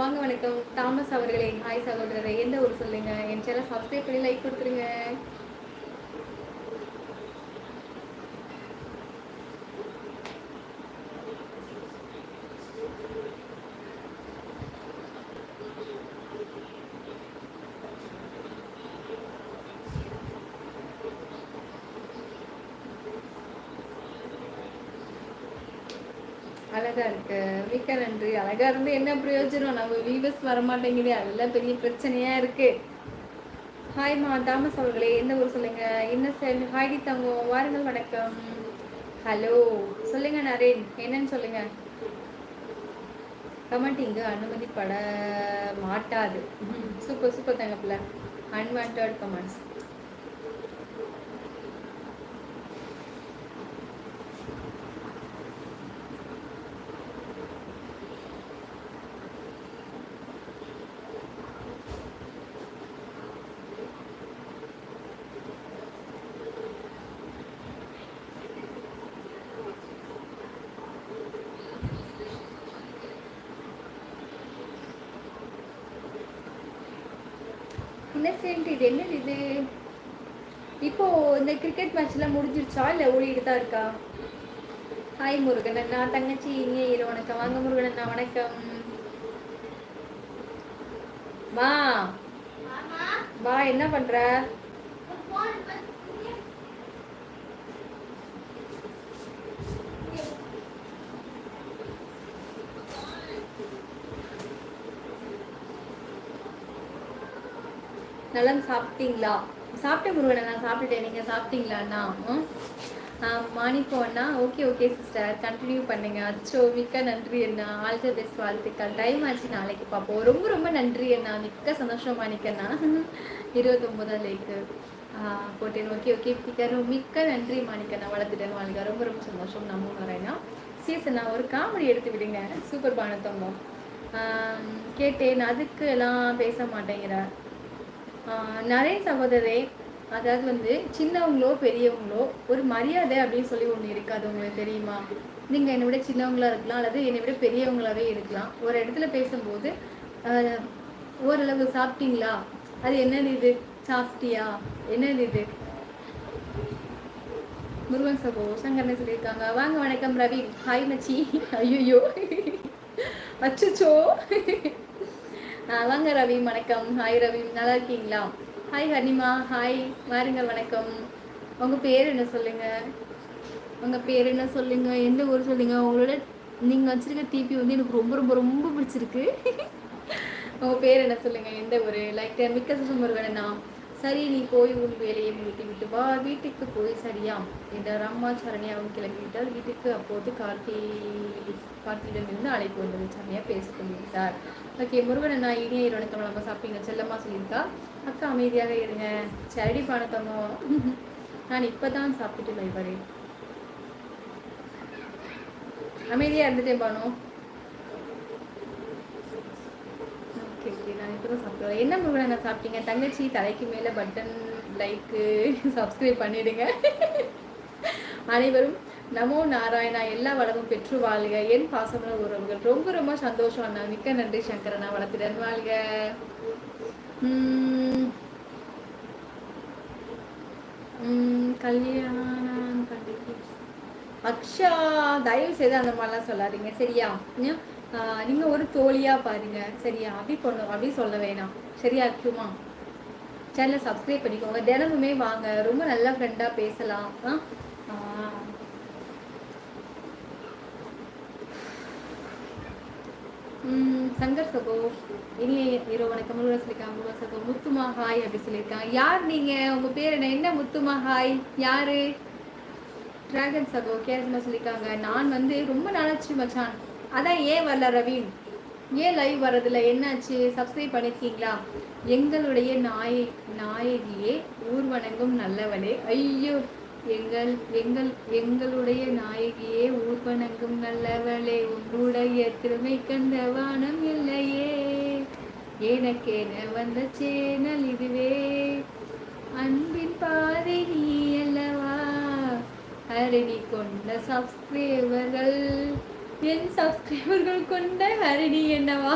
வாங்க வணக்கம். தாமஸ் அவர்களே ஹாய் சகோதரரை எந்த ஊர் சொல்லுங்க என் சேனல் சப்ஸ்கிரைப் பண்ணி லைக் கொடுத்துருங்க. அழகா இருக்கு. மிக்க நன்றி. அழகா இருந்து என்ன பிரயோஜனம்? நம்ம வீவர்ஸ் வரமாட்டேங்குது. அதெல்லாம் பெரிய பிரச்சனையா இருக்கு. ஹாய்மா தாமஸ் அவர்களே. என்ன ஊர் சொல்லுங்க? என்ன சார் ஹாய்டி தங்கம் வாருங்கள். வணக்கம். ஹலோ சொல்லுங்க நரேன். என்னன்னு சொல்லுங்க? கமெண்ட் இங்கு அனுமதிப்பட மாட்டாது. சூப்பர் சூப்பர் தங்கப்பில் அன்வான்ட் கமெண்ட்ஸ் இன்னசென்ட் இது? என்னது இது? இப்போ இந்த கிரிக்கெட் மேட்ச்லாம் முடிஞ்சிருச்சா? இல்லை ஓடிட்டு தான் இருக்கா? ஹாய் முருகன் அண்ணா. தங்கச்சி இனிய இரு வணக்கம். வாங்க முருகன் அண்ணா. வணக்கம். வா. வா என்ன பண்ற? நல்லா சாப்பிட்டீங்களா? சாப்பிட்ட முருகனை நான் சாப்பிட்டுட்டேன். நீங்கள் சாப்பிட்டீங்களாண்ணா மாணிக்கோ அண்ணா ஓகே ஓகே சிஸ்டர் கண்டினியூ பண்ணுங்க. அச்சோ மிக்க நன்றி அண்ணா. ஆல் த பெஸ்ட் வாழ்த்துக்கள். டைம் ஆச்சு நாளைக்கு பார்ப்போம். ரொம்ப ரொம்ப நன்றி அண்ணா. மிக்க சந்தோஷம் மாணிக்கண்ணா இருபத்தொம்போதாம் லேக்கு போட்டேன். ஓகே ஓகே பிக்கரும் மிக்க நன்றி மாணிக்கண்ணா வளர்த்துட்டேன் வாழ்க்கை ரொம்ப ரொம்ப சந்தோஷம். நம்ம வரேன்னா சீசனா ஒரு காமெடி எடுத்து விடுங்க. சூப்பர் பானத்தம்பம். கேட்டேன். அதுக்கு எல்லாம் பேச மாட்டேங்கிறேன் நிறைய சகோதரே அதாவது வந்து சின்னவங்களோ பெரியவங்களோ ஒரு மரியாதை அப்படின்னு சொல்லி ஒன்று இருக்குது அது உங்களுக்கு தெரியுமா? நீங்கள் என்னை விட சின்னவங்களா இருக்கலாம் அல்லது என்னை விட பெரியவங்களாகவே இருக்கலாம். ஒரு இடத்துல பேசும்போது ஓரளவு சாப்பிட்டீங்களா? அது என்னது இது? சாப்பிட்டியா? என்னது இது? முருகன் சகோ சங்கரனை சொல்லியிருக்காங்க. வாங்க வணக்கம் ரவி. ஹாய் மச்சி. ஐயோ அச்சுச்சோ. வாங்க ரவி வணக்கம். ஹாய் ரவி. நல்லா இருக்கீங்களா? ஹாய் ஹனிமா. ஹாய் வாருங்க வணக்கம். உங்கள் பேர் என்ன சொல்லுங்கள் உங்கள் பேர் என்ன சொல்லுங்கள் எந்த ஊர் சொல்லுங்கள் உங்களோட நீங்கள் வச்சுருக்க டிபி வந்து எனக்கு ரொம்ப ரொம்ப ரொம்ப பிடிச்சிருக்கு. உங்கள் பேர் என்ன சொல்லுங்கள் எந்த ஊர்? லைக் மிக்க சுமருகனா சரி நீ போய் உன் வேலையை முடித்து விட்டு வா. வீட்டுக்கு போய் சரியா என்றார். அம்மா சரணியாவும் கிளம்பிவிட்டால் வீட்டுக்கு அப்போது கார்த்தி கார்த்தியிடமிருந்து அழைப்பு வந்தது. சரணியா பேசிக் கொண்டிருந்தார். ஓகே முருகன் நான் இனிய இரவணக்கம் நம்ம சாப்பிட்டீங்க? செல்லம்மா சொல்லியிருக்கா? அக்கா அமைதியாக இருங்க. சரடி பானத்தமோ நான் இப்பதான் சாப்பிட்டு லைவ் வரேன் அமைதியாக இருந்துட்டேன் பானோ. ஓகே சாப்பிடுவோம் என்ன முருகன் நான் சாப்பிட்டீங்க? தங்கச்சி தலைக்கு மேலே பட்டன் லைக்கு சப்ஸ்கிரைப் பண்ணிடுங்க. அனைவரும் நமோ நாராயணா எல்லா வளமும் பெற்று வாழ்க. என் பாசமான உறவுகள். ரொம்ப ரொம்ப சந்தோஷம் அண்ணா. மிக்க நன்றி சங்கரனா வளர்த்துடன் வாழ்க. கல்யாணம் அக்ஷா தயவு செய்து அந்த மாதிரிலாம் சொல்லாதீங்க. சரியா? நீங்க ஒரு தோழியா பாருங்க. சரியா? அப்படி பொண்ணு அப்படி சொல்ல வேணாம். சரியா இருக்குமா சேனலை சப்ஸ்கிரைப் பண்ணிக்கோங்க. தினமுமே வாங்க. ரொம்ப நல்ல ஃப்ரெண்டாக பேசலாம். சங்கர் சகோ இனிய ஹீரோ வணக்கம். முருகன் சொல்லியிருக்காங்க. முருகன் சகோ முத்துமா ஹாய் அப்படி சொல்லியிருக்காங்க. யார் நீங்க? உங்க பேர் என்ன? என்ன முத்துமா ஹாய் யாரு? டிராகன் சகோ கேரளமா சொல்லியிருக்காங்க நான் வந்து ரொம்ப நாளாச்சு மச்சான். அதான் ஏன் வரல ரவீன்? ஏன் லைவ் வரதில்ல என்னாச்சு? சப்ஸ்கிரைப் பண்ணியிருக்கீங்களா எங்களுடைய நாய நாயகியே ஊர்வணங்கும் நல்லவளே ஐயோ எங்கள் எங்கள் எங்களுடைய நாயகியே ஊர்வணங்கும் நல்லவளே. உன்னுடைய திறமை கண்ட வானம் இல்லையே. எனக்கேன வந்த சேனல் இதுவே? அன்பின் பால் ஹரிணி கொண்ட சப்ஸ்கிரைபர்கள் என் சப்ஸ்கிரைபர்கள் கொண்ட ஹரிணி என்னவா?